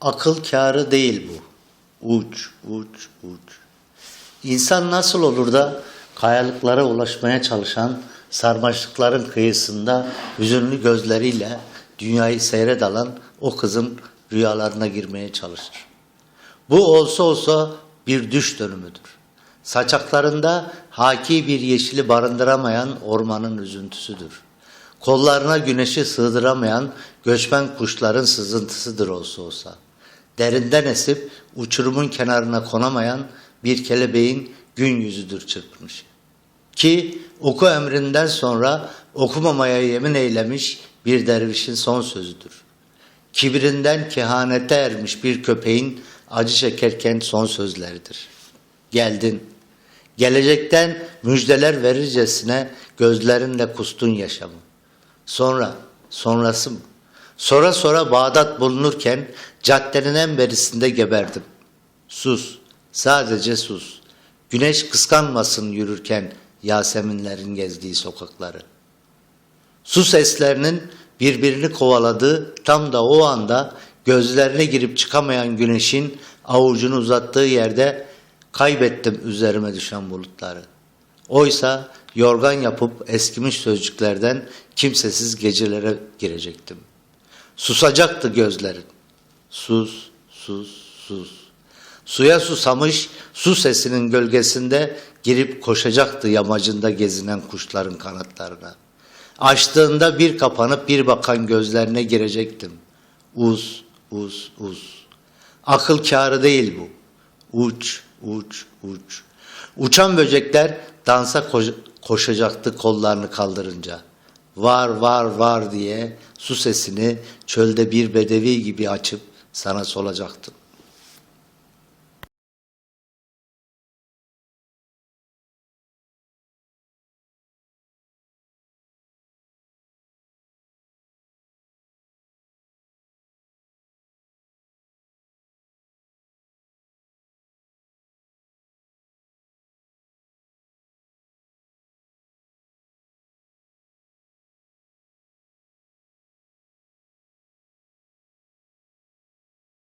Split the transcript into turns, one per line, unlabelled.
Akıl kârı değil bu. Uç, uç, uç. İnsan nasıl olur da kayalıklara ulaşmaya çalışan sarmaşıkların kıyısında hüzünlü gözleriyle dünyayı seyre dalan o kızın rüyalarına girmeye çalışır. Bu olsa olsa bir düş dönümüdür. Saçaklarında haki bir yeşili barındıramayan ormanın üzüntüsüdür. Kollarına güneşi sığdıramayan göçmen kuşların sızıntısıdır olsa olsa. Derinden esip uçurumun kenarına konamayan bir kelebeğin gün yüzüdür çırpmış. Ki oku emrinden sonra okumamaya yemin eylemiş bir dervişin son sözüdür. Kibirinden kehanete ermiş bir köpeğin acı çekerken son sözleridir. Geldin. Gelecekten müjdeler verircesine gözlerinle kustun yaşamı. Sonra, sonrası mı? Sonra sonra Bağdat bulunurken caddenin en berisinde geberdim. Sus, sadece sus. Güneş kıskanmasın yürürken Yaseminlerin gezdiği sokakları. Su seslerinin birbirini kovaladığı tam da o anda gözlerine girip çıkamayan güneşin avucunu uzattığı yerde kaybettim üzerime düşen bulutları. Oysa yorgan yapıp eskimiş sözcüklerden kimsesiz gecelere girecektim. Susacaktı gözlerin. Sus, sus, sus. Suya susamış, su sesinin gölgesinde girip koşacaktı yamacında gezinen kuşların kanatlarına. Açtığında bir kapanıp bir bakan gözlerine girecektim. Uz, uz, uz. Akıl kârı değil bu. Uç, uç, uç. Uçan böcekler dansa koş- koşacaktı kollarını kaldırınca. Var, var, var diye su sesini çölde bir bedevi gibi açıp sana solacaktım.